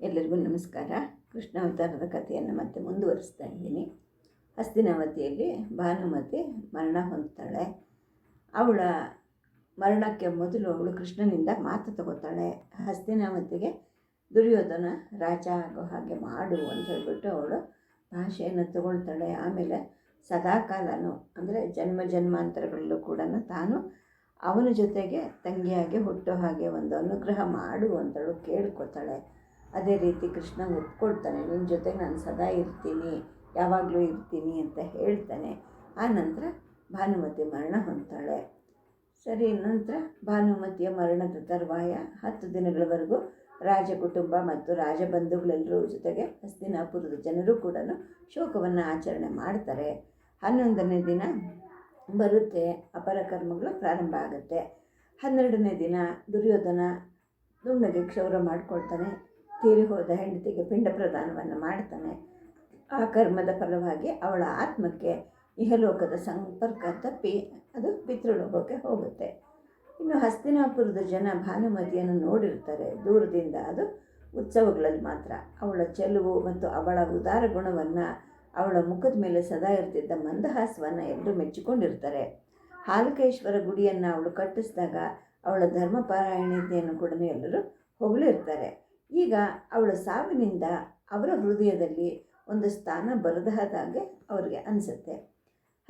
ಎಲ್ಲರಿಗೂ ನಮಸ್ಕಾರ. ಕೃಷ್ಣ ಅವತಾರದ ಕಥೆಯನ್ನು ಮತ್ತೆ ಮುಂದುವರಿಸ್ತಾ ಇದ್ದೀನಿ. ಹಸ್ತಿನಾವತಿಯಲ್ಲಿ ಭಾನುಮತಿ ಮರಣ ಹೊಂದ್ತಾಳೆ. ಅವಳ ಮರಣಕ್ಕೆ ಮೊದಲು ಅವಳು ಕೃಷ್ಣನಿಂದ ಮಾತು ತಗೋತಾಳೆ. ಹಸ್ತಿನಾವತಿಗೆ ದುರ್ಯೋಧನ ರಾಜ ಆಗೋ ಹಾಗೆ ಮಾಡು ಅಂತ ಹೇಳ್ಬಿಟ್ಟು ಅವಳು ಭಾಷೆಯನ್ನು ತಗೊಳ್ತಾಳೆ. ಆಮೇಲೆ ಸದಾಕಾಲನೂ ಅಂದರೆ ಜನ್ಮ ಜನ್ಮಾಂತರಗಳಲ್ಲೂ ಕೂಡ ತಾನು ಅವನ ಜೊತೆಗೆ ತಂಗಿಯಾಗಿ ಹುಟ್ಟೋ ಹಾಗೆ ಒಂದು ಅನುಗ್ರಹ ಮಾಡು ಅಂತಳು ಕೇಳ್ಕೊತಾಳೆ. ಅದೇ ರೀತಿ ಕೃಷ್ಣ ಒಪ್ಕೊಳ್ತಾನೆ ನಿನ್ನ ಜೊತೆಗೆ ನಾನು ಸದಾ ಇರ್ತೀನಿ, ಯಾವಾಗಲೂ ಇರ್ತೀನಿ ಅಂತ ಹೇಳ್ತಾನೆ. ಆ ನಂತರ ಭಾನುಮತಿ ಮರಣ ಹೊಂದ್ತಾಳೆ. ಸರಿ, ನಂತರ ಭಾನುಮತಿಯ ಮರಣದ ತರುವಾಯ ಹತ್ತು ದಿನಗಳವರೆಗೂ ರಾಜ ಕುಟುಂಬ ಮತ್ತು ರಾಜಬಂಧುಗಳೆಲ್ಲರೂ ಜೊತೆಗೆ ಹಸ್ತಿನಾಪುರದ ಜನರು ಕೂಡ ಶೋಕವನ್ನು ಆಚರಣೆ ಮಾಡ್ತಾರೆ. ಹನ್ನೊಂದನೇ ದಿನ ಬರುತ್ತೆ, ಅಪರ ಕರ್ಮಗಳು ಪ್ರಾರಂಭ ಆಗುತ್ತೆ. ಹನ್ನೆರಡನೇ ದಿನ ದುರ್ಯೋಧನ ದುಂಡಗೆ ಕ್ಷೌರ ಮಾಡ್ಕೊಳ್ತಾನೆ. ತೀರಿ ಹೋದ ಹೆಂಡತಿಗೆ ಪಿಂಡ ಪ್ರದಾನವನ್ನು ಮಾಡ್ತಾನೆ. ಆ ಕರ್ಮದ ಫಲವಾಗಿ ಅವಳ ಆತ್ಮಕ್ಕೆ ಇಹಲೋಕದ ಸಂಪರ್ಕ ತಪ್ಪಿ ಅದು ಪಿತೃಲೋಕಕ್ಕೆ ಹೋಗುತ್ತೆ. ಇನ್ನು ಹಸ್ತಿನಾಪುರದ ಜನ ಭಾನುಮತಿಯನ್ನು ನೋಡಿರ್ತಾರೆ. ದೂರದಿಂದ ಅದು ಉತ್ಸವಗಳಲ್ಲಿ ಮಾತ್ರ. ಅವಳ ಚೆಲುವು ಮತ್ತು ಅವಳ ಉದಾರ ಗುಣವನ್ನು ಅವಳ ಮುಖದ ಮೇಲೆ ಸದಾ ಇರ್ತಿದ್ದ ಮಂದಹಾಸವನ್ನು ಎಲ್ಲರೂ ಮೆಚ್ಚಿಕೊಂಡಿರ್ತಾರೆ. ಹಾಲಕೇಶ್ವರ ಗುಡಿಯನ್ನು ಅವಳು ಕಟ್ಟಿಸಿದಾಗ ಅವಳ ಧರ್ಮಪಾರಾಯಣತೆಯನ್ನು ಕೂಡ ಎಲ್ಲರೂ ಹೊಗಳಿರ್ತಾರೆ. ಈಗ ಅವಳ ಸಾವಿನಿಂದ ಅವರ ಹೃದಯದಲ್ಲಿ ಒಂದು ಸ್ಥಾನ ಬರದಾಗೆ ಅವರಿಗೆ ಅನಿಸುತ್ತೆ.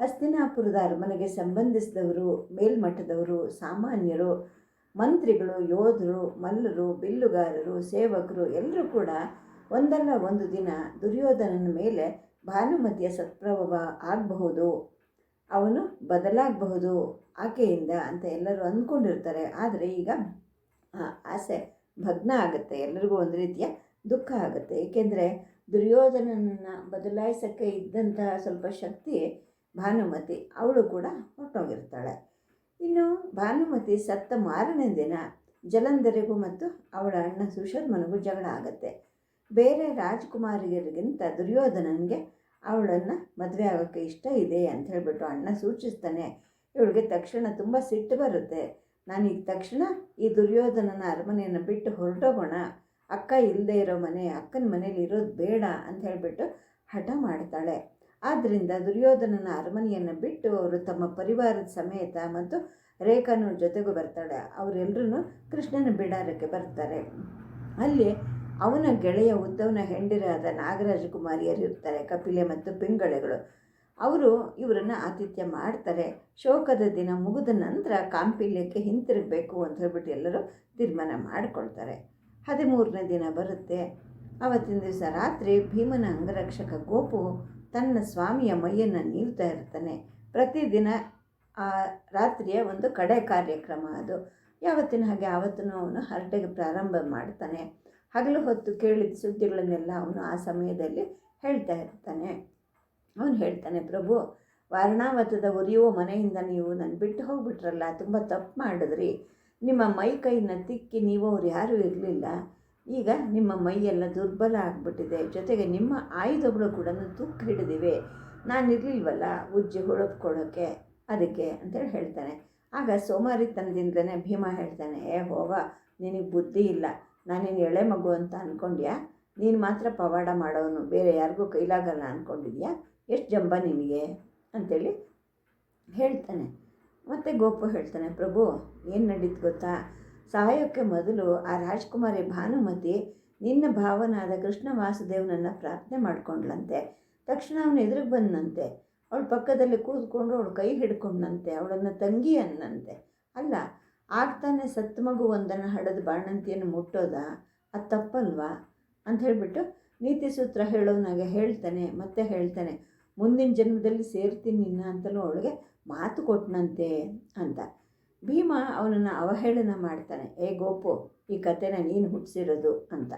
ಹಸ್ತಿನಾಪುರದ ಅರಮನೆಗೆ ಸಂಬಂಧಿಸಿದವರು, ಮೇಲ್ಮಟ್ಟದವರು, ಸಾಮಾನ್ಯರು, ಮಂತ್ರಿಗಳು, ಯೋಧರು, ಮಲ್ಲರು, ಬಿಲ್ಲುಗಾರರು, ಸೇವಕರು ಎಲ್ಲರೂ ಕೂಡ ಒಂದಲ್ಲ ಒಂದು ದಿನ ದುರ್ಯೋಧನನ ಮೇಲೆ ಭಾನುಮತಿಯ ಸತ್ಪ್ರಭಾವ ಆಗಬಹುದು. ಅವನು ಬದಲಾಗಬಹುದು, ಆಕೆಯಿಂದ ಅಂತ ಎಲ್ಲರೂ ಅಂದ್ಕೊಂಡಿರ್ತಾರೆ. ಆದರೆ ಈಗ ಆಸೆ ಭಗ್ನ ಆಗುತ್ತೆ ಎಲ್ಲರಿಗೂ ಒಂದು ರೀತಿಯ ದುಃಖ ಆಗುತ್ತೆ. ಏಕೆಂದರೆ ದುರ್ಯೋಧನನನ್ನು ಬದಲಾಯಿಸೋಕ್ಕೆ ಇದ್ದಂತಹ ಸ್ವಲ್ಪ ಶಕ್ತಿ ಭಾನುಮತಿ, ಅವಳು ಕೂಡ ಹೊರಟೋಗಿರ್ತಾಳೆ. ಇನ್ನು ಭಾನುಮತಿ ಸತ್ತ ಮಾರನೇ ದಿನ ಜಲಂಧರಿಗೂ ಮತ್ತು ಅವಳ ಅಣ್ಣ ಸುಶರ್ಮನಿಗೂ ಜಗಳ ಆಗುತ್ತೆ. ಬೇರೆ ರಾಜ್ಕುಮಾರಿಯರಿಗಿಂತ ದುರ್ಯೋಧನನಿಗೆ ಅವಳನ್ನು ಮದುವೆ ಆಗೋಕ್ಕೆ ಇಷ್ಟ ಇದೆ ಅಂತ ಹೇಳಿಬಿಟ್ಟು ಅಣ್ಣ ಸೂಚಿಸ್ತಾನೆ. ಇವಳಿಗೆ ತಕ್ಷಣ ತುಂಬ ಸಿಟ್ಟು ಬರುತ್ತೆ. ನಾನು ಈಗ ತಕ್ಷಣ ಈ ದುರ್ಯೋಧನನ ಅರಮನೆಯನ್ನು ಬಿಟ್ಟು ಹೊರಟೋಗೋಣ. ಅಕ್ಕ ಇಲ್ಲದೆ ಇರೋ ಮನೆ, ಅಕ್ಕನ ಮನೇಲಿ ಇರೋದು ಬೇಡ ಅಂತ ಹೇಳಿಬಿಟ್ಟು ಹಠ ಮಾಡ್ತಾಳೆ. ಆದ್ದರಿಂದ ದುರ್ಯೋಧನನ ಅರಮನೆಯನ್ನು ಬಿಟ್ಟು ಅವರು ತಮ್ಮ ಪರಿವಾರದ ಸಮೇತ ಮತ್ತು ರೇಖಾನು ಜೊತೆಗೂ ಬರ್ತಾಳೆ. ಅವರೆಲ್ಲರೂ ಕೃಷ್ಣನ ಬಿಡಾರಕ್ಕೆ ಬರ್ತಾರೆ. ಅಲ್ಲಿ ಅವನ ಗೆಳೆಯ ಉದ್ದವನ ಹೆಂಡಿರಾದ ನಾಗರಾಜಕುಮಾರಿಯರು ಇರ್ತಾರೆ. ಕಪಿಲೆ ಮತ್ತು ಪಿಂಗಳೆಗಳು. ಅವರು ಇವರನ್ನು ಆತಿಥ್ಯ ಮಾಡ್ತಾರೆ. ಶೋಕದ ದಿನ ಮುಗಿದ ನಂತರ ಕಾಂಪಿಲ್ಯಕ್ಕೆ ಹಿಂತಿರುಗಬೇಕು ಅಂತ ಹೇಳ್ಬಿಟ್ಟು ಎಲ್ಲರೂ ತೀರ್ಮಾನ ಮಾಡಿಕೊಳ್ತಾರೆ. ಹದಿಮೂರನೇ ದಿನ ಬರುತ್ತೆ. ಆವತ್ತಿನ ದಿವಸ ರಾತ್ರಿ ಭೀಮನ ಅಂಗರಕ್ಷಕ ಗೋಪು ತನ್ನ ಸ್ವಾಮಿಯ ಮೈಯನ್ನು ನೀಲ್ತಾ ಇರ್ತಾನೆ. ಪ್ರತಿದಿನ ಆ ರಾತ್ರಿಯ ಒಂದು ಕಡೆ ಕಾರ್ಯಕ್ರಮ ಅದು. ಯಾವತ್ತಿನ ಹಾಗೆ ಆವತ್ತೂ ಅವನು ಹರಟೆಗೆ ಪ್ರಾರಂಭ ಮಾಡ್ತಾನೆ. ಹಗಲು ಹೊತ್ತು ಕೇಳಿದ ಸುದ್ದಿಗಳನ್ನೆಲ್ಲ ಅವನು ಆ ಸಮಯದಲ್ಲಿ ಹೇಳ್ತಾ ಇರ್ತಾನೆ. ಅವನು ಹೇಳ್ತಾನೆ, ಪ್ರಭು, ವಾರಣಾವತದ ಉರಿಯುವ ಮನೆಯಿಂದ ನೀವು ನನ್ನ ಬಿಟ್ಟು ಹೋಗ್ಬಿಟ್ರಲ್ಲ, ತುಂಬ ತಪ್ಪು ಮಾಡಿದ್ರಿ. ನಿಮ್ಮ ಮೈ ಕೈನ ತಿಕ್ಕಿ ನೀವು ಅವ್ರು ಯಾರೂ ಇರಲಿಲ್ಲ. ಈಗ ನಿಮ್ಮ ಮೈಯೆಲ್ಲ ದುರ್ಬಲ ಆಗಿಬಿಟ್ಟಿದೆ. ಜೊತೆಗೆ ನಿಮ್ಮ ಆಯುಧಗಳು ಕೂಡ ತುಕ್ಕು ಹಿಡಿದಿವೆ. ನಾನು ಇರಲಿಲ್ವಲ್ಲ ಉಜ್ಜಿ ಹೊಳಪ್ಕೊಳ್ಳೋಕ್ಕೆ ಅದಕ್ಕೆ ಅಂತೇಳಿ ಹೇಳ್ತಾನೆ. ಆಗ ಸೋಮಾರಿತನದಿಂದಲೇ ಭೀಮ ಹೇಳ್ತಾನೆ, ಏ ಹೋಗ, ನಿನಗೆ ಬುದ್ಧಿ ಇಲ್ಲ. ನಾನೇನು ಎಳೆ ಮಗು ಅಂತ ಅಂದ್ಕೊಂಡ್ಯಾ ನೀನು ಮಾತ್ರ ಪವಾಡ ಮಾಡೋನು. ಬೇರೆ ಯಾರಿಗೂ ಕೈಲಾಗಲ್ಲ ಅಂದ್ಕೊಂಡಿದ್ಯಾ ಎಷ್ಟು ಜಂಬ ನಿನಗೆ? ಅಂಥೇಳಿ ಹೇಳ್ತಾನೆ. ಮತ್ತು ಗೋಪು ಹೇಳ್ತಾನೆ, ಪ್ರಭು, ಏನು ನಡೀತು ಗೊತ್ತಾ? ಸಹಾಯಕ್ಕೆ ಮೊದಲು ಆ ರಾಜ್ಕುಮಾರಿ ಭಾನುಮತಿ ನಿನ್ನ ಭಾವನಾದ ಕೃಷ್ಣ ವಾಸುದೇವನನ್ನು ಪ್ರಾರ್ಥನೆ ಮಾಡ್ಕೊಂಡ್ಲಂತೆ ತಕ್ಷಣ ಅವನು ಎದುರಿಗೆ ಬಂದನಂತೆ. ಅವಳ ಪಕ್ಕದಲ್ಲಿ ಕೂತ್ಕೊಂಡು ಅವಳು ಕೈ ಹಿಡ್ಕೊಂಡಂತೆ ಅವಳನ್ನು ತಂಗಿ ಅನ್ನಂತೆ. ಅಲ್ಲ, ಆಗ್ತಾನೆ ಮಗು ಒಂದನ್ನು ಹಡದು ಬಾಣಂತಿಯನ್ನು ಮುಟ್ಟೋದ? ಅದು ತಪ್ಪಲ್ವಾ? ಅಂತ ಹೇಳಿಬಿಟ್ಟು ನೀತಿ ಸೂತ್ರ ಹೇಳೋನಾಗ ಹೇಳ್ತಾನೆ, ಮತ್ತೆ ಹೇಳ್ತಾನೆ ಮುಂದಿನ ಜನ್ಮದಲ್ಲಿ ಸೇರ್ತೀನಿ ನಿನ್ನ ಅಂತಲೂ ಅವಳಿಗೆ ಮಾತು ಕೊಟ್ಟನಂತೆ ಅಂತ. ಭೀಮ ಅವನನ್ನು ಅವಹೇಳನ ಮಾಡ್ತಾನೆ. ಏ ಗೋಪು, ಈ ಕಥೆನ ನೀನು ಹುಟ್ಟಿಸಿರೋದು ಅಂತ.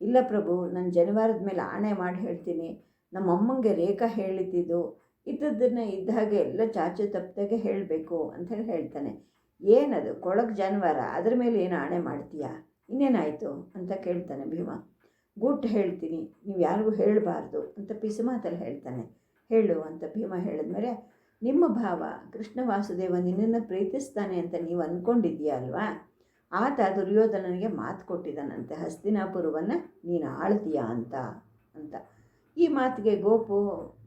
ಇಲ್ಲ ಪ್ರಭು, ನಾನು ಜನಿವಾರದ ಮೇಲೆ ಆಣೆ ಮಾಡಿ ಹೇಳ್ತೀನಿ. ನಮ್ಮ ಅಮ್ಮಂಗೆ ರೇಖಾ ಹೇಳಿದ್ದಿದ್ದು ಇದ್ದದ್ದನ್ನು ಇದ್ದ ಹಾಗೆ ಎಲ್ಲ ಚಾಚು ತಪ್ಪದಾಗೆ ಹೇಳಬೇಕು ಅಂಥೇಳಿ ಹೇಳ್ತಾನೆ. ಏನದು, ಕೊಳಕ್ ಜಾನುವಾರ, ಅದ್ರ ಮೇಲೆ ಏನು ಆಣೆ ಮಾಡ್ತೀಯಾ? ಇನ್ನೇನಾಯಿತು? ಅಂತ ಕೇಳ್ತಾನೆ ಭೀಮ. ಗುಟ್ ಹೇಳ್ತೀನಿ, ನೀವು ಯಾರಿಗೂ ಹೇಳಬಾರ್ದು ಅಂತ ಪಿಸು ಮಾತಲ್ಲಿ ಹೇಳ್ತಾನೆ. ಹೇಳು ಅಂತ ಭೀಮ ಹೇಳಿದ್ಮೇಲೆ, ನಿಮ್ಮ ಭಾವ ಕೃಷ್ಣ ವಾಸುದೇವ ನಿನ್ನನ್ನು ಪ್ರೀತಿಸ್ತಾನೆ ಅಂತ ನೀವು ಅಂದ್ಕೊಂಡಿದ್ದೀಯ ಅಲ್ವಾ ಆತ ದುರ್ಯೋಧನನಿಗೆ ಮಾತು ಕೊಟ್ಟಿದ್ದಾನಂತೆ ಹಸ್ತಿನಾಪುರವನ್ನು ನೀನು ಆಳ್ತೀಯಾ ಅಂತ ಅಂತ. ಈ ಮಾತಿಗೆ ಗೋಪು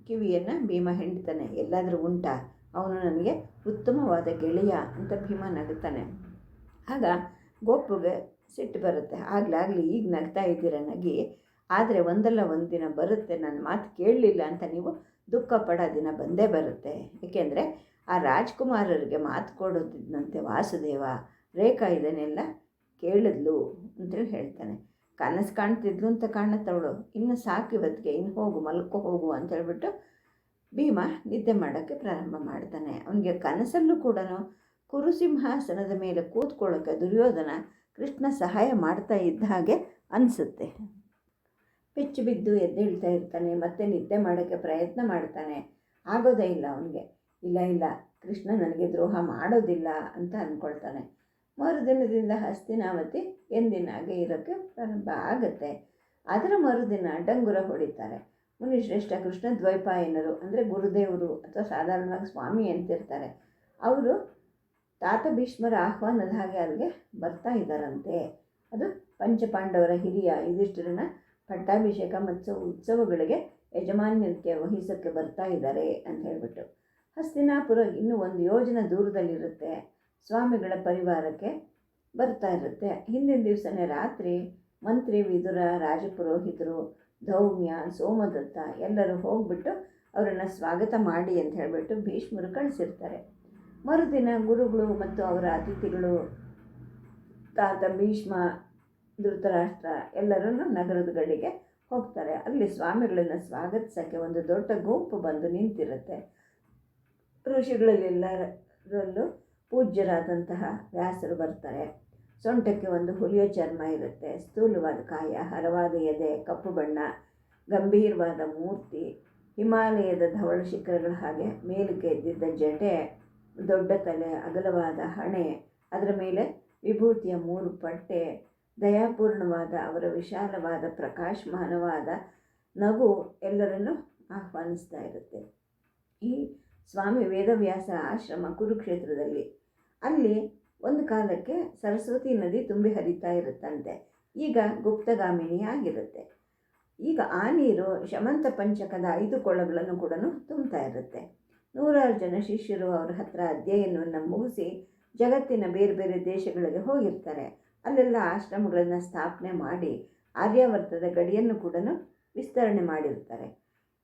ಕಿವಿಯನ್ನು ಭೀಮ ಹೆಂಡ್ತಾನೆ, ಎಲ್ಲಾದರೂ ಉಂಟಾ? ಅವನು ನನಗೆ ಉತ್ತಮವಾದ ಗೆಳೆಯ ಅಂತ ಭೀಮ ನಗುತ್ತಾನೆ ಆಗ ಗೋಪುಗೆ ಸಿಟ್ಟು ಬರುತ್ತೆ, ಆಗಲಾಗಲಿ ಈಗ ನಗ್ತಾ ಇದ್ದೀರ ನಗಿ? ಆದರೆ ಒಂದಲ್ಲ ಒಂದು ದಿನ ಬರುತ್ತೆ ನನ್ನ ಮಾತು ಕೇಳಲಿಲ್ಲ ಅಂತ ನೀವು ದುಃಖ ಪಡೋ ದಿನ ಬಂದೇ ಬರುತ್ತೆ. ಏಕೆಂದರೆ ಆ ರಾಜ್ಕುಮಾರರಿಗೆ ಮಾತು ಕೊಡೋದಿದ್ದಂತೆ ವಾಸುದೇವ, ರೇಖಾ, ಇದನ್ನೆಲ್ಲ ಕೇಳಿದ್ಲು ಅಂತೇಳಿ ಹೇಳ್ತಾನೆ. ಕನಸು ಕಾಣ್ತಿದ್ಲು ಅಂತ ಕಾಣತ್ತವಳು ಇನ್ನು ಸಾಕು ಇವತ್ತಿಗೆ, ಇನ್ನು ಹೋಗು, ಮಲ್ಕೋ, ಹೋಗು ಅಂತ ಹೇಳ್ಬಿಟ್ಟು ಭೀಮ ನಿದ್ದೆ ಮಾಡೋಕ್ಕೆ ಪ್ರಾರಂಭ ಮಾಡ್ತಾನೆ. ಅವನಿಗೆ ಕನಸಲ್ಲೂ ಕೂಡ ಕುರುಸಿಂಹಾಸನದ ಮೇಲೆ ಕೂತ್ಕೊಳ್ಳೋಕ್ಕೆ ದುರ್ಯೋಧನ ಕೃಷ್ಣ ಸಹಾಯ ಮಾಡ್ತಾ ಇದ್ದ ಹಾಗೆ ಅನಿಸುತ್ತೆ. ಪೆಚ್ಚು ಬಿದ್ದು ಎದ್ದೇಳ್ತಾ ಇರ್ತಾನೆ, ಮತ್ತೆ ನಿದ್ದೆ ಮಾಡೋಕ್ಕೆ ಪ್ರಯತ್ನ ಮಾಡ್ತಾನೆ. ಆಗೋದೇ ಇಲ್ಲ ಅವನಿಗೆ. ಇಲ್ಲ ಇಲ್ಲ, ಕೃಷ್ಣ ನನಗೆ ದ್ರೋಹ ಮಾಡೋದಿಲ್ಲ ಅಂತ ಅಂದ್ಕೊಳ್ತಾನೆ ಮರುದಿನದಿಂದ ಹಸ್ತಿನಾವತಿ ಎಂದಿನಾಗೆ ಇರೋಕ್ಕೆ ಪ್ರಾರಂಭ ಆಗುತ್ತೆ. ಅದರ ಮರುದಿನ ಡಂಗುರ ಹೊಡಿತಾರೆ. ಮುನಿಶ್ರೇಷ್ಠ ಕೃಷ್ಣ ದ್ವೈಪಾಯನರು, ಅಂದರೆ ಗುರುದೇವರು ಅಥವಾ ಸಾಧಾರಣವಾಗಿ ಸ್ವಾಮಿ ಅಂತಿರ್ತಾರೆ. ಅವರು ತಾತ ಭೀಷ್ಮರ ಆಹ್ವಾನದ ಹಾಗೆ ಅಲ್ಲಿಗೆ ಬರ್ತಾ ಇದ್ದಾರಂತೆ. ಅದು ಪಂಚಪಾಂಡವರ ಹಿರಿಯ ಯುಧಿಷ್ಠಿರನ ಪಟ್ಟಾಭಿಷೇಕ ಮತ್ತು ಉತ್ಸವಗಳಿಗೆ ಯಜಮಾನ್ಯಕ್ಕೆ ವಹಿಸೋಕ್ಕೆ ಬರ್ತಾ ಇದ್ದಾರೆ ಅಂತ ಹೇಳಿಬಿಟ್ಟು. ಹಸ್ತಿನಾಪುರ ಇನ್ನೂ ಒಂದು ಯೋಜನೆ ದೂರದಲ್ಲಿರುತ್ತೆ. ಸ್ವಾಮಿಗಳ ಪರಿವಾರಕ್ಕೆ ಬರ್ತಾ ಇರುತ್ತೆ. ಹಿಂದಿನ ದಿವಸನೇ ರಾತ್ರಿ ಮಂತ್ರಿ ವಿದುರ, ರಾಜಪುರೋಹಿತರು, ಧೌಮ್ಯ, ಸೋಮದತ್ತ ಎಲ್ಲರೂ ಹೋಗ್ಬಿಟ್ಟು ಅವರನ್ನು ಸ್ವಾಗತ ಮಾಡಿ ಅಂತ ಹೇಳಿಬಿಟ್ಟು ಭೀಷ್ಮರು ಕಳಿಸಿರ್ತಾರೆ. ಮರುದಿನ ಗುರುಗಳು ಮತ್ತು ಅವರ ಅತಿಥಿಗಳು ತಾತ ಭೀಷ್ಮ ಧೃತರಾಷ್ಟ್ರ ಎಲ್ಲರೂ ನಗರದ ಗಡಿಗೆ ಹೋಗ್ತಾರೆ. ಅಲ್ಲಿ ಸ್ವಾಮಿಗಳನ್ನು ಸ್ವಾಗತಿಸೋಕ್ಕೆ ಒಂದು ದೊಡ್ಡ ಗುಂಪು ಬಂದು ನಿಂತಿರುತ್ತೆ. ಋಷಿಗಳಲ್ಲೆಲ್ಲರಲ್ಲೂ ಪೂಜ್ಯರಾದಂತಹ ವ್ಯಾಸರು ಬರ್ತಾರೆ. ಸೊಂಟಕ್ಕೆ ಒಂದು ಹುಲಿಯ ಚರ್ಮ ಇರುತ್ತೆ. ಸ್ಥೂಲವಾದ ಕಾಯ ಹರವಾದ ಎದೆ, ಕಪ್ಪು ಬಣ್ಣ, ಗಂಭೀರವಾದ ಮೂರ್ತಿ, ಹಿಮಾಲಯದ ಧವಳ ಶಿಖರಗಳ ಹಾಗೆ ಮೇಲಕ್ಕೆ ಎದ್ದಿದ್ದ ಜಟೆ ದೊಡ್ಡ ತಲೆ, ಅಗಲವಾದ ಹಣೆ, ಅದರ ಮೇಲೆ ವಿಭೂತಿಯ ಮೂರು ಪಟ್ಟೆ ದಯಾಪೂರ್ಣವಾದ, ಅವರ ವಿಶಾಲವಾದ, ಪ್ರಕಾಶಮಾನವಾದ ನಗು ಎಲ್ಲರನ್ನು ಆಹ್ವಾನಿಸ್ತಾ ಇರುತ್ತೆ. ಈ ಸ್ವಾಮಿ ವೇದವ್ಯಾಸ ಆಶ್ರಮ ಕುರುಕ್ಷೇತ್ರದಲ್ಲಿ, ಅಲ್ಲಿ ಒಂದು ಕಾಲಕ್ಕೆ ಸರಸ್ವತಿ ನದಿ ತುಂಬಿ ಹರಿತಾ ಇರುತ್ತಂತೆ. ಈಗ ಗುಪ್ತಗಾಮಿನಿ ಆಗಿರುತ್ತೆ. ಈಗ ಆ ನೀರು ಶಮಂತ ಪಂಚಕದ ಐದು ಕೊಳಗಳನ್ನು ಕೂಡ ತುಂಬ್ತಾ ಇರುತ್ತೆ. ನೂರಾರು ಜನ ಶಿಷ್ಯರು ಅವ್ರ ಹತ್ರ ಅಧ್ಯಯನವನ್ನು ಮುಗಿಸಿ ಜಗತ್ತಿನ ಬೇರೆ ಬೇರೆ ದೇಶಗಳಿಗೆ ಹೋಗಿರ್ತಾರೆ. ಅಲ್ಲೆಲ್ಲ ಆಶ್ರಮಗಳನ್ನು ಸ್ಥಾಪನೆ ಮಾಡಿ ಆರ್ಯಾವರ್ತದ ಗಡಿಯನ್ನು ಕೂಡ ವಿಸ್ತರಣೆ ಮಾಡಿರ್ತಾರೆ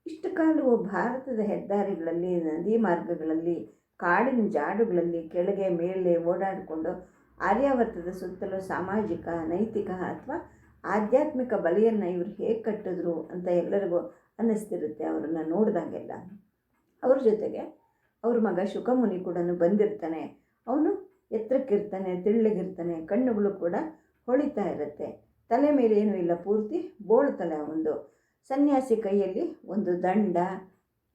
ಇಷ್ಟು ಕಾಲವು ಭಾರತದ ಹೆದ್ದಾರಿಗಳಲ್ಲಿ, ನದಿ ಮಾರ್ಗಗಳಲ್ಲಿ, ಕಾಡಿನ ಜಾಡುಗಳಲ್ಲಿ ಕೆಳಗೆ ಮೇಲೆ ಓಡಾಡಿಕೊಂಡು ಆರ್ಯಾವರ್ತದ ಸುತ್ತಲೂ ಸಾಮಾಜಿಕ, ನೈತಿಕ ಅಥವಾ ಆಧ್ಯಾತ್ಮಿಕ ಬಲೆಯನ್ನು ಇವರು ಹೇಗೆ ಕಟ್ಟಿದ್ರು ಅಂತ ಎಲ್ಲರಿಗೂ ಅನ್ನಿಸ್ತಿರುತ್ತೆ ಅವರನ್ನು ನೋಡಿದಾಗೆಲ್ಲ. ಅವ್ರ ಜೊತೆಗೆ ಅವ್ರ ಮಗ ಶುಕಮುನಿ ಕೂಡ ಬಂದಿರ್ತಾನೆ. ಅವನು ಎತ್ತರಕ್ಕಿರ್ತಾನೆ, ತಿಳ್ಳಗಿರ್ತಾನೆ, ಕಣ್ಣುಗಳು ಕೂಡ ಹೊಳಿತಾ ಇರುತ್ತೆ. ತಲೆ ಮೇಲೆ ಏನೂ ಇಲ್ಲ ಪೂರ್ತಿ ಬೋಳು ತಲೆ ಒಂದು. ಸನ್ಯಾಸಿ ಕೈಯಲ್ಲಿ ಒಂದು ದಂಡ,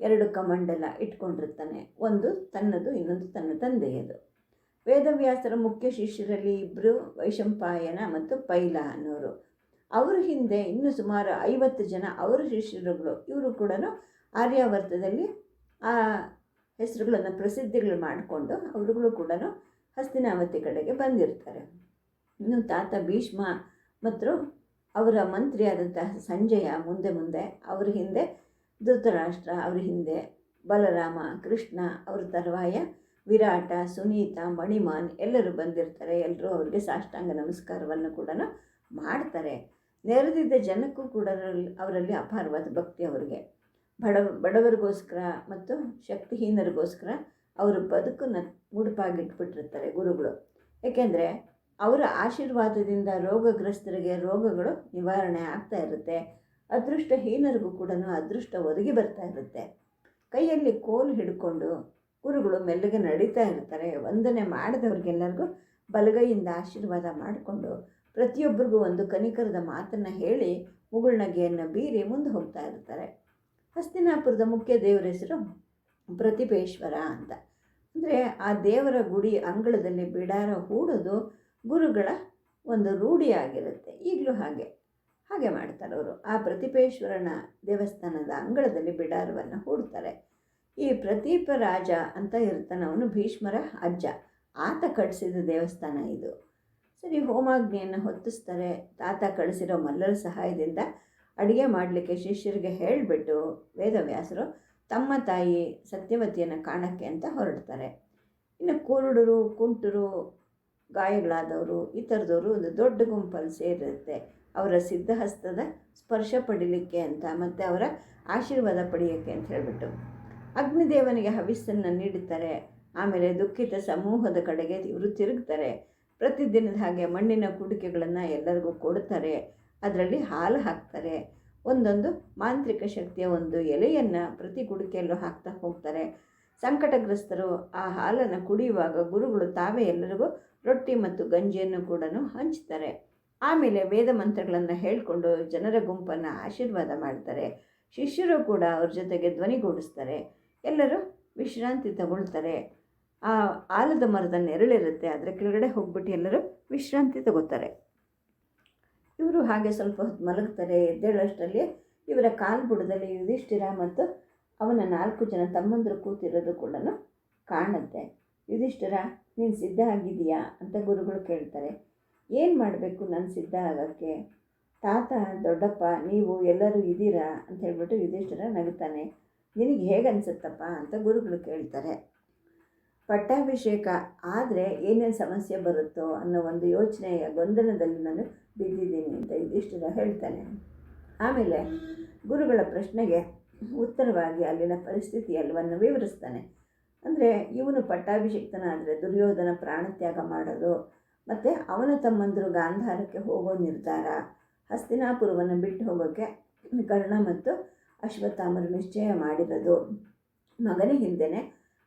ಎರಡು ಕಮಂಡಲ ಇಟ್ಕೊಂಡಿರ್ತಾನೆ. ಒಂದು ತನ್ನದು, ಇನ್ನೊಂದು ತನ್ನ ತಂದೆಯದು. ವೇದವ್ಯಾಸರ ಮುಖ್ಯ ಶಿಷ್ಯರಲ್ಲಿ ಇಬ್ಬರು ವೈಶಂಪಾಯನ ಮತ್ತು ಪೈಲ ಅನ್ನೋರು. ಅವ್ರ ಹಿಂದೆ ಇನ್ನೂ ಸುಮಾರು ಐವತ್ತು ಜನ ಅವರ ಶಿಷ್ಯರುಗಳು. ಇವರು ಕೂಡ ಆರ್ಯಾವರ್ತದಲ್ಲಿ ಆ ಹೆಸರುಗಳನ್ನು ಪ್ರಸಿದ್ಧಿಗಳು ಮಾಡಿಕೊಂಡು ಅವರುಗಳು ಕೂಡ ಹಸ್ತಿನಾವತಿ ಕಡೆಗೆ ಬಂದಿರ್ತಾರೆ. ಇನ್ನು ತಾತ ಭೀಷ್ಮ ಮತ್ತು ಅವರ ಮಂತ್ರಿಯಾದಂತಹ ಸಂಜಯ ಮುಂದೆ ಮುಂದೆ ಅವರ ಹಿಂದೆ ಧೃತರಾಷ್ಟ್ರ, ಅವರ ಹಿಂದೆ ಬಲರಾಮ, ಕೃಷ್ಣ, ಅವ್ರ ತರುವಾಯ ವಿರಾಟ, ಸುನೀತ, ಮಣಿಮಾನ್ ಎಲ್ಲರೂ ಬಂದಿರ್ತಾರೆ. ಎಲ್ಲರೂ ಅವರಿಗೆ ಸಾಷ್ಟಾಂಗ ನಮಸ್ಕಾರವನ್ನು ಕೂಡ ಮಾಡ್ತಾರೆ. ನೆರೆದಿದ್ದ ಜನಕ್ಕೂ ಕೂಡ ಅವರಲ್ಲಿ ಅಪಾರವಾದ ಭಕ್ತಿ ಅವರಿಗೆ. ಬಡ ಬಡವರಿಗೋಸ್ಕರ ಮತ್ತು ಶಕ್ತಿಹೀನರಿಗೋಸ್ಕರ ಅವರ ಬದುಕನ್ನು ಮುಡುಪಾಗಿಟ್ಬಿಟ್ಟಿರ್ತಾರೆ ಗುರುಗಳು. ಏಕೆಂದರೆ ಅವರ ಆಶೀರ್ವಾದದಿಂದ ರೋಗಗ್ರಸ್ತರಿಗೆ ರೋಗಗಳು ನಿವಾರಣೆ ಆಗ್ತಾ ಇರುತ್ತೆ. ಅದೃಷ್ಟಹೀನರಿಗೂ ಕೂಡ ಅದೃಷ್ಟ ಒದಗಿ ಬರ್ತಾ ಇರುತ್ತೆ. ಕೈಯಲ್ಲಿ ಕೋಲು ಹಿಡ್ಕೊಂಡು ಗುರುಗಳು ಮೆಲ್ಲಗೆ ನಡೀತಾ ಇರ್ತಾರೆ. ವಂದನೆ ಮಾಡಿದವ್ರಿಗೆಲ್ಲರಿಗೂ ಬಲಗೈಯಿಂದ ಆಶೀರ್ವಾದ ಮಾಡಿಕೊಂಡು ಪ್ರತಿಯೊಬ್ಬರಿಗೂ ಒಂದು ಕನಿಕರದ ಮಾತನ್ನು ಹೇಳಿ ಮುಗುಳ್ನಗೆಯನ್ನು ಬೀರಿ ಮುಂದೆ ಹೋಗ್ತಾ ಇರ್ತಾರೆ. ಹಸ್ತಿನಾಪುರದ ಮುಖ್ಯ ದೇವರ ಹೆಸರು ಪ್ರತಿಭೇಶ್ವರ ಅಂತ. ಅಂದರೆ ಆ ದೇವರ ಗುಡಿ ಅಂಗಳದಲ್ಲಿ ಬಿಡಾರ ಹೂಡೋದು ಗುರುಗಳ ಒಂದು ರೂಢಿಯಾಗಿರುತ್ತೆ. ಈಗಲೂ ಹಾಗೆ ಹಾಗೆ ಮಾಡ್ತಾರೆ ಅವರು. ಆ ಪ್ರತಿಪೇಶ್ವರನ ದೇವಸ್ಥಾನದ ಅಂಗಳದಲ್ಲಿ ಬಿಡಾರವನ್ನು ಹೂಡ್ತಾರೆ. ಈ ಪ್ರತೀಪ ರಾಜ ಅಂತ ಇರ್ತಾನೆ ಅವನು, ಭೀಷ್ಮರ ಅಜ್ಜ. ಆತ ಕಟ್ಟಿಸಿದ ದೇವಸ್ಥಾನ ಇದು. ಸರಿ, ಹೋಮಾಗ್ನಿಯನ್ನು ಹೊತ್ತಿಸ್ತಾರೆ. ತಾತ ಕಳಿಸಿರೋ ಮಲ್ಲರ ಸಹಾಯದಿಂದ ಅಡುಗೆ ಮಾಡಲಿಕ್ಕೆ ಶಿಷ್ಯರಿಗೆ ಹೇಳಿಬಿಟ್ಟು ವೇದವ್ಯಾಸರು ತಮ್ಮ ತಾಯಿ ಸತ್ಯವತಿಯನ್ನು ಕಾಣಕ್ಕೆ ಅಂತ ಹೊರಡ್ತಾರೆ. ಇನ್ನು ಕುರುಡರು, ಕುಂಟರು, ಗಾಯಗಳಾದವರು ಈ ಥರದವರು ಒಂದು ದೊಡ್ಡ ಗುಂಪಲ್ಲಿ ಸೇರಿರುತ್ತೆ. ಅವರ ಸಿದ್ಧಹಸ್ತದ ಸ್ಪರ್ಶ ಪಡೀಲಿಕ್ಕೆ ಅಂತ ಮತ್ತು ಅವರ ಆಶೀರ್ವಾದ ಪಡೆಯೋಕ್ಕೆ ಅಂತ ಹೇಳಿಬಿಟ್ಟು. ಅಗ್ನಿದೇವನಿಗೆ ಹವಿಸ್ಸನ್ನು ನೀಡುತ್ತಾರೆ. ಆಮೇಲೆ ದುಃಖಿತ ಸಮೂಹದ ಕಡೆಗೆ ಇವರು ತಿರುಗ್ತಾರೆ. ಪ್ರತಿದಿನದ ಹಾಗೆ ಮಣ್ಣಿನ ಕುಡಿಕೆಗಳನ್ನು ಎಲ್ಲರಿಗೂ ಕೊಡ್ತಾರೆ. ಅದರಲ್ಲಿ ಹಾಲು ಹಾಕ್ತಾರೆ. ಒಂದೊಂದು ಮಾಂತ್ರಿಕ ಶಕ್ತಿಯ ಒಂದು ಎಲೆಯನ್ನು ಪ್ರತಿ ಕುಡಿಕೆಯಲ್ಲೂ ಹಾಕ್ತಾ ಹೋಗ್ತಾರೆ. ಸಂಕಟಗ್ರಸ್ತರು ಆ ಹಾಲನ್ನು ಕುಡಿಯುವಾಗ ಗುರುಗಳು ತಾವೇ ಎಲ್ಲರಿಗೂ ರೊಟ್ಟಿ ಮತ್ತು ಗಂಜಿಯನ್ನು ಕೂಡ ಹಂಚ್ತಾರೆ. ಆಮೇಲೆ ವೇದ ಮಂತ್ರಗಳನ್ನು ಹೇಳಿಕೊಂಡು ಜನರ ಗುಂಪನ್ನು ಆಶೀರ್ವಾದ ಮಾಡ್ತಾರೆ. ಶಿಷ್ಯರು ಕೂಡ ಅವ್ರ ಜೊತೆಗೆ ಧ್ವನಿಗೂಡಿಸ್ತಾರೆ ಎಲ್ಲರೂ ವಿಶ್ರಾಂತಿ ತಗೊಳ್ತಾರೆ. ಆ ಆಲದ ಮರದ ನೆರಳಿರುತ್ತೆ ಅದರ ಕೆಳಗಡೆ ಹೋಗ್ಬಿಟ್ಟು ಎಲ್ಲರೂ ವಿಶ್ರಾಂತಿ ತಗೋತಾರೆ. ಇವರು ಹಾಗೆ ಸ್ವಲ್ಪ ಹೊತ್ತು ಮಲಗ್ತಾರೆ, ಎದ್ದೇಳೋಷ್ಟರಲ್ಲಿ ಇವರ ಕಾಲ್ಬುಡದಲ್ಲಿ ಯುಧಿಷ್ಠಿರ ಮತ್ತು ಅವನ ನಾಲ್ಕು ಜನ ತಮ್ಮಂದರು ಕೂತಿರೋದು ಕೂಡ ಕಾಣುತ್ತೆ. ಯುಧಿಷ್ಠಿರ, ನೀನು ಸಿದ್ಧ ಆಗಿದೆಯಾ ಅಂತ ಗುರುಗಳು ಕೇಳ್ತಾರೆ. ಏನು ಮಾಡಬೇಕು ನಾನು ಸಿದ್ಧ ಆಗೋಕ್ಕೆ? ತಾತ, ದೊಡ್ಡಪ್ಪ, ನೀವು ಎಲ್ಲರೂ ಇದ್ದೀರಾ ಅಂತ ಹೇಳ್ಬಿಟ್ಟು ಯುಧಿಷ್ಠಿರ ನಗುತ್ತಾನೆ ನಿನಗೆ ಹೇಗೆ ಅನಿಸುತ್ತಪ್ಪ ಅಂತ ಗುರುಗಳು ಕೇಳ್ತಾರೆ. ಪಟ್ಟಾಭಿಷೇಕ ಆದರೆ ಏನೇನು ಸಮಸ್ಯೆ ಬರುತ್ತೋ ಅನ್ನೋ ಒಂದು ಯೋಚನೆಯ ಗೊಂದಲದಲ್ಲಿ ನಾನು ಬಿದ್ದಿದ್ದೀನಿ ಅಂತ ಯುಧಿಷ್ಠಿರ ಹೇಳ್ತಾನೆ. ಆಮೇಲೆ ಗುರುಗಳ ಪ್ರಶ್ನೆಗೆ ಉತ್ತರವಾಗಿ ಅಲ್ಲಿನ ಪರಿಸ್ಥಿತಿ ಎಲ್ಲವನ್ನು ವಿವರಿಸ್ತಾನೆ. ಅಂದರೆ ಇವನು ಪಟ್ಟಾಭಿಷಿಕ್ತನಾದರೆ ದುರ್ಯೋಧನ ಪ್ರಾಣತ್ಯಾಗ ಮಾಡೋದು, ಮತ್ತು ಅವನ ತಮ್ಮಂದರು ಗಾಂಧಾರಕ್ಕೆ ಹೋಗೋ ನಿರ್ಧಾರ, ಹಸ್ತಿನಾಪುರವನ್ನು ಬಿಟ್ಟು ಹೋಗೋಕ್ಕೆ ಕರ್ಣ ಮತ್ತು ಅಶ್ವತ್ಥಾಮರು ನಿಶ್ಚಯ ಮಾಡಿರೋದು. ಮಗನ ಹಿಂದೆಯೇ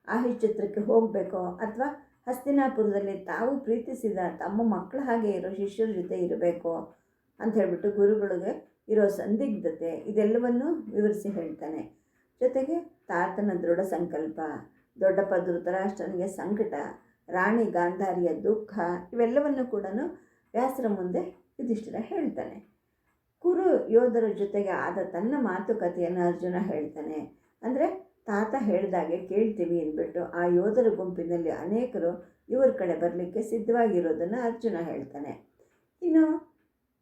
ಆಹಿಶ್ಚಿತ್ರಕ್ಕೆ ಹೋಗಬೇಕೋ ಅಥವಾ ಹಸ್ತಿನಾಪುರದಲ್ಲಿ ತಾವು ಪ್ರೀತಿಸಿದ ತಮ್ಮ ಮಕ್ಕಳ ಹಾಗೆ ಇರೋ ಶಿಷ್ಯರ ಜೊತೆ ಇರಬೇಕು ಅಂತ ಹೇಳಿಬಿಟ್ಟು ಗುರುಗಳಿಗೆ ಇರೋ ಸಂದಿಗ್ಧತೆ ಇದೆಲ್ಲವನ್ನು ವಿವರಿಸಿ ಹೇಳ್ತಾನೆ. ಜೊತೆಗೆ ತಾತನ ದೃಢ ಸಂಕಲ್ಪ ದೊಡ್ಡಪ್ಪ ಧೃತರಾಷ್ಟ್ರನಿಗೆ ಸಂಕಟ, ರಾಣಿ ಗಾಂಧಾರಿಯ ದುಃಖ ಇವೆಲ್ಲವನ್ನು ಕೂಡ ವ್ಯಾಸರ ಮುಂದೆ ಯುಧಿಷ್ಠಿರ ಹೇಳ್ತಾನೆ. ಕುರು ಯೋಧರ ಜೊತೆಗೆ ಆದ ತನ್ನ ಮಾತುಕತೆಯನ್ನು ಅರ್ಜುನ ಹೇಳ್ತಾನೆ. ಅಂದರೆ ತಾತ ಹೇಳಿದಾಗೆ ಕೇಳ್ತೀವಿ ಅಂದ್ಬಿಟ್ಟು ಆ ಯೋಧರ ಗುಂಪಿನಲ್ಲಿ ಅನೇಕರು ಇವ್ರ ಕಡೆ ಬರಲಿಕ್ಕೆ ಸಿದ್ಧವಾಗಿರೋದನ್ನು ಅರ್ಜುನ ಹೇಳ್ತಾನೆ. ಇನ್ನು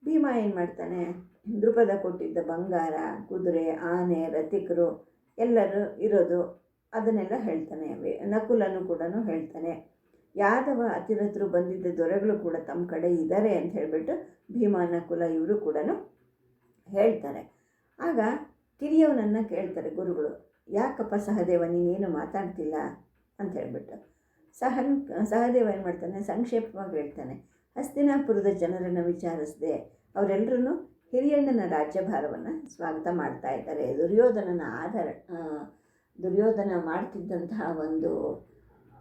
ಭೀಮ ಏನು ಮಾಡ್ತಾನೆ? ದೃಪದ ಕೊಟ್ಟಿದ್ದ ಬಂಗಾರ, ಕುದುರೆ, ಆನೆ, ರಥಿಕರು ಎಲ್ಲರೂ ಇರೋದು ಅದನ್ನೆಲ್ಲ ಹೇಳ್ತಾನೆ. ನಕುಲನ್ನು ನಕುಲನು ಕೂಡ ಹೇಳ್ತಾನೆ. ಯಾದವ, ಅತಿರಥರು ಬಂದಿದ್ದ ದೊರೆಗಳು ಕೂಡ ತಮ್ಮ ಕಡೆ ಇದ್ದಾರೆ ಅಂತ ಹೇಳಿಬಿಟ್ಟು ಭೀಮ, ನಕುಲ ಇವರು ಕೂಡ ಹೇಳ್ತಾರೆ. ಆಗ ಕಿರಿಯವನನ್ನು ಕೇಳ್ತಾರೆ ಗುರುಗಳು. ಯಾಕಪ್ಪ ಸಹದೇವ, ನೀನೇನು ಮಾತಾಡ್ತಿಲ್ಲ? ಅಂತ ಹೇಳಿಬಿಟ್ಟು. ಸಹನ್, ಸಹದೇವ ಏನು ಮಾಡ್ತಾನೆ? ಸಂಕ್ಷೇಪವಾಗಿ ಹೇಳ್ತಾನೆ. ಹಸ್ತಿನಾಪುರದ ಜನರನ್ನು ವಿಚಾರಿಸದೆ. ಅವರೆಲ್ಲರೂ ಹಿರಿಯಣ್ಣನ ರಾಜ್ಯಭಾರವನ್ನು ಸ್ವಾಗತ ಮಾಡ್ತಾ ಇದ್ದಾರೆ. ದುರ್ಯೋಧನನ ಆಧಾರ ದುರ್ಯೋಧನ ಮಾಡ್ತಿದ್ದಂತಹ ಒಂದು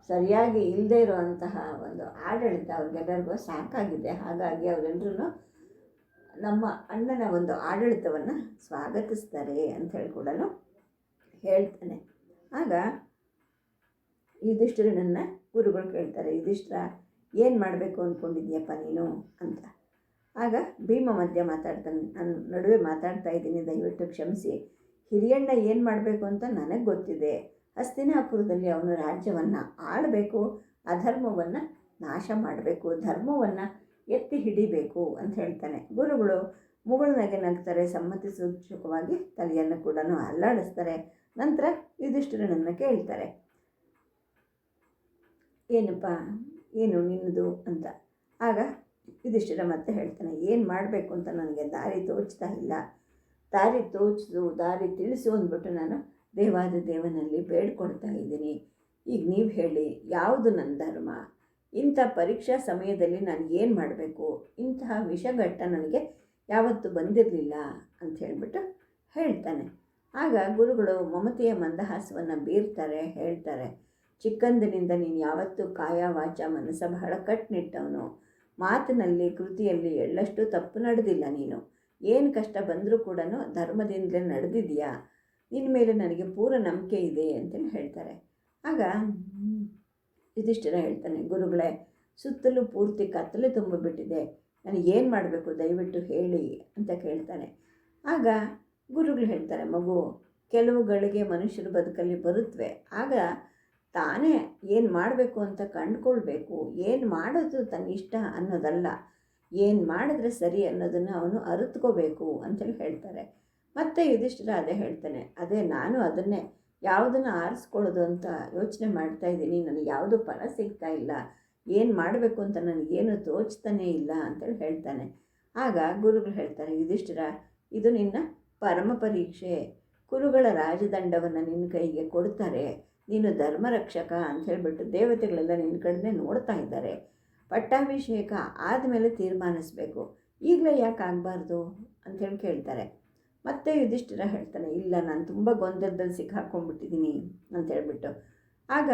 ಸರಿಯಾಗಿ ಇಲ್ಲದೇ ಇರುವಂತಹ ಒಂದು ಆಡಳಿತ ಅವ್ರಿಗೆಲ್ಲರಿಗೂ ಸಾಕಾಗಿದೆ. ಹಾಗಾಗಿ ಅವರೆಲ್ಲರೂ ನಮ್ಮ ಅಣ್ಣನ ಒಂದು ಆಡಳಿತವನ್ನು ಸ್ವಾಗತಿಸ್ತಾರೆ ಅಂತ ಹೇಳಿ ಕೂಡ ಹೇಳ್ತಾನೆ. ಆಗ ಯುಧಿಷ್ಠಿರನನ್ನು ಗುರುಗಳು ಕೇಳ್ತಾರೆ, ಯುಧಿಷ್ಠಿರ, ಏನು ಮಾಡಬೇಕು ಅಂದ್ಕೊಂಡಿದ್ಯಪ್ಪ ನೀನು? ಅಂತ. ಆಗ ಭೀಮ ಮಧ್ಯ ಮಾತಾಡ್ತಾನೆ, ನಾನು ನಡುವೆ ಮಾತಾಡ್ತಾ ಇದ್ದೀನಿ, ದಯವಿಟ್ಟು ಕ್ಷಮಿಸಿ. ಹಿರಿಯಣ್ಣ ಏನು ಮಾಡಬೇಕು ಅಂತ ನನಗೆ ಗೊತ್ತಿದೆ. ಹಸ್ತಿನಾಪುರದಲ್ಲಿ ಅವನು ರಾಜ್ಯವನ್ನು ಆಳಬೇಕು, ಅಧರ್ಮವನ್ನು ನಾಶ ಮಾಡಬೇಕು, ಧರ್ಮವನ್ನು ಎತ್ತಿ ಹಿಡಿಬೇಕು ಅಂತ ಹೇಳ್ತಾನೆ. ಗುರುಗಳು ಮುಗುಳ್ನಾಗೆ ನಗ್ತಾರೆ, ಸಮ್ಮತಿ ಸೂಚಕವಾಗಿ ತಲೆಯನ್ನು ಕೂಡ ಅಲ್ಲಾಡಿಸ್ತಾರೆ. ನಂತರ ಯುಧಿಷ್ಠಿರನನ್ನು ಕೇಳ್ತಾರೆ. ಏನಪ್ಪ, ಏನು ನಿನ್ನದು? ಅಂತ. ಆಗ ಯುಧಿಷ್ಠಿರ ಮತ್ತೆ ಹೇಳ್ತಾನೆ, ಏನು ಮಾಡಬೇಕು ಅಂತ ನನಗೆ? ದಾರಿ ತೋಚ್ತಾ ಇಲ್ಲ. ದಾರಿ ತೋಚಿಸು, ದಾರಿ ತಿಳಿಸು ಅಂದ್ಬಿಟ್ಟು ನಾನು ದೇವಾದ ದೇವನಲ್ಲಿ ಬೇಡ್ಕೊಳ್ತಾ ಇದ್ದೀನಿ. ಈಗ ನೀವು ಹೇಳಿ, ಯಾವುದು ನನ್ನ ಧರ್ಮ? ಇಂಥ ಪರೀಕ್ಷಾ ಸಮಯದಲ್ಲಿ ನಾನು ಏನು ಮಾಡಬೇಕು? ಇಂತಹ ವಿಷಘಟ್ಟ ನನಗೆ ಯಾವತ್ತೂ ಬಂದಿರಲಿಲ್ಲ ಅಂತ ಹೇಳಿಬಿಟ್ಟು ಹೇಳ್ತಾನೆ. ಆಗ ಗುರುಗಳು ಮಮತೆಯ ಮಂದಹಾಸವನ್ನು ಬೀರ್ತಾರೆ, ಹೇಳ್ತಾರೆ, ಚಿಕ್ಕಂದಿನಿಂದ ನೀನು ಯಾವತ್ತೂ ಕಾಯ ವಾಚ ಮನಸ್ಸ ಬಹಳ ಕಟ್ನಿಟ್ಟವನು. ಮಾತಿನಲ್ಲಿ, ಕೃತಿಯಲ್ಲಿ ಎಳ್ಳಷ್ಟು ತಪ್ಪು ನಡೆದಿಲ್ಲ ನೀನು. ಏನು ಕಷ್ಟ ಬಂದರೂ ಕೂಡ ಧರ್ಮದಿಂದಲೇ ನಡೆದಿದೆಯಾ ನಿನ್ನ ಮೇಲೆ ನನಗೆ ಪೂರ ನಂಬಿಕೆ ಇದೆ ಅಂತೇಳಿ ಹೇಳ್ತಾರೆ. ಆಗ ಯುಧಿಷ್ಠಿರ ಹೇಳ್ತಾನೆ, ಗುರುಗಳೇ, ಸುತ್ತಲೂ ಪೂರ್ತಿ ಕತ್ತಲೆ ತುಂಬಿಬಿಟ್ಟಿದೆ. ನನಗೇನು ಮಾಡಬೇಕು ದಯವಿಟ್ಟು ಹೇಳಿ ಅಂತ ಕೇಳ್ತಾನೆ. ಆಗ ಗುರುಗಳು ಹೇಳ್ತಾರೆ, ಮಗು ಕೆಲವುಗಳಿಗೆ ಮನುಷ್ಯರು ಬದುಕಲ್ಲಿ ಬರುತ್ತವೆ ಆಗ ತಾನೇ ಏನು ಮಾಡಬೇಕು ಅಂತ ಕಂಡುಕೊಳ್ಬೇಕು, ಏನು ಮಾಡೋದು ತನ್ನ ಇಷ್ಟ ಅನ್ನೋದಲ್ಲ, ಏನು ಮಾಡಿದ್ರೆ ಸರಿ ಅನ್ನೋದನ್ನು ಅವನು ಅರಿತ್ಕೋಬೇಕು ಅಂತೇಳಿ ಹೇಳ್ತಾರೆ. ಮತ್ತೆ ಯುಧಿಷ್ಠಿರ ಅದೇ ಹೇಳ್ತಾನೆ, ಅದೇ ನಾನು ಅದನ್ನೇ ಯಾವುದನ್ನು ಆರಿಸ್ಕೊಳ್ಳೋದು ಅಂತ ಯೋಚನೆ ಮಾಡ್ತಾ ಇದ್ದೀನಿ, ನನಗೆ ಯಾವುದು ಫಲ ಸಿಗ್ತಾ ಇಲ್ಲ, ಏನು ಮಾಡಬೇಕು ಅಂತ ನನಗೇನು ತೋಚ್ತಾನೇ ಇಲ್ಲ ಅಂತೇಳಿ ಹೇಳ್ತಾನೆ. ಆಗ ಗುರುಗಳು ಹೇಳ್ತಾರೆ, ಯುಧಿಷ್ಠಿರ, ಇದು ನಿನ್ನ ಪರಮ ಪರೀಕ್ಷೆ. ಕುರುಗಳ ರಾಜದಂಡವನ್ನು ನಿನ್ನ ಕೈಗೆ ಕೊಡ್ತಾರೆ ನೀನು ಧರ್ಮರಕ್ಷಕ ಅಂತ ಹೇಳಿಬಿಟ್ಟು ದೇವತೆಗಳೆಲ್ಲ ನಿನ್ನ ಕಡೆನೇ ನೋಡ್ತಾ ಇದ್ದಾರೆ. ಪಟ್ಟಾಭಿಷೇಕ ಆದಮೇಲೆ ತೀರ್ಮಾನಿಸ್ಬೇಕು. ಈಗಲೇ ಯಾಕೆ ಆಗಬಾರ್ದು ಅಂಥೇಳಿ ಕೇಳ್ತಾರೆ. ಮತ್ತೆ ಯುಧಿಷ್ಠಿರ ಹೇಳ್ತಾನೆ, ಇಲ್ಲ, ನಾನು ತುಂಬ ಗೊಂದಲದಲ್ಲಿ ಸಿಕ್ಕಾಕೊಂಡ್ಬಿಟ್ಟಿದ್ದೀನಿ ಅಂತ ಹೇಳ್ಬಿಟ್ಟು. ಆಗ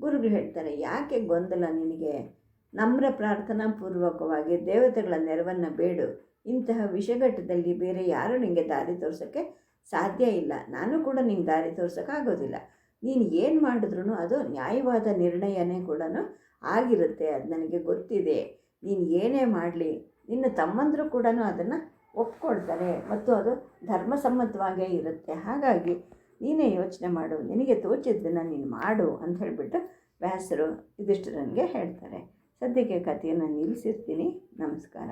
ಗುರುಗಳು ಹೇಳ್ತಾರೆ, ಯಾಕೆ ಗೊಂದಲ ನಿನಗೆ? ನಮ್ರ ಪ್ರಾರ್ಥನಾ ಪೂರ್ವಕವಾಗಿ ದೇವತೆಗಳ ನೆರವನ್ನು ಬೇಡು. ಇಂತಹ ವಿಷಘಟ್ಟದಲ್ಲಿ ಬೇರೆ ಯಾರೂ ನಿನಗೆ ದಾರಿ ತೋರ್ಸೋಕ್ಕೆ ಸಾಧ್ಯ ಇಲ್ಲ. ನಾನು ಕೂಡ ನಿಂಗೆ ದಾರಿ ತೋರ್ಸೋಕ್ಕಾಗೋದಿಲ್ಲ ನೀನು ಏನು ಮಾಡಿದ್ರೂ ಅದು ನ್ಯಾಯವಾದ ನಿರ್ಣಯನೇ ಕೂಡ ಆಗಿರುತ್ತೆ. ಅದು ನನಗೆ ಗೊತ್ತಿದೆ. ನೀನು ಏನೇ ಮಾಡಲಿ, ನಿನ್ನ ತಮ್ಮಂದರು ಕೂಡ ಅದನ್ನು ಒಪ್ಕೊಳ್ತಾರೆ ಮತ್ತು ಅದು ಧರ್ಮಸಮ್ಮತವಾಗೇ ಇರುತ್ತೆ. ಹಾಗಾಗಿ ನೀನೇ ಯೋಚನೆ ಮಾಡು, ನಿನಗೆ ತೋಚಿದ್ದನ್ನು ನೀನು ಮಾಡು ಅಂತ ಹೇಳಿಬಿಟ್ಟು ವ್ಯಾಸರು ಇದಿಷ್ಟು ನನಗೆ ಹೇಳ್ತಾರೆ. ಸದ್ಯಕ್ಕೆ ಕಥೆಯನ್ನು ನಿಲ್ಲಿಸಿರ್ತೀನಿ ನಮಸ್ಕಾರ.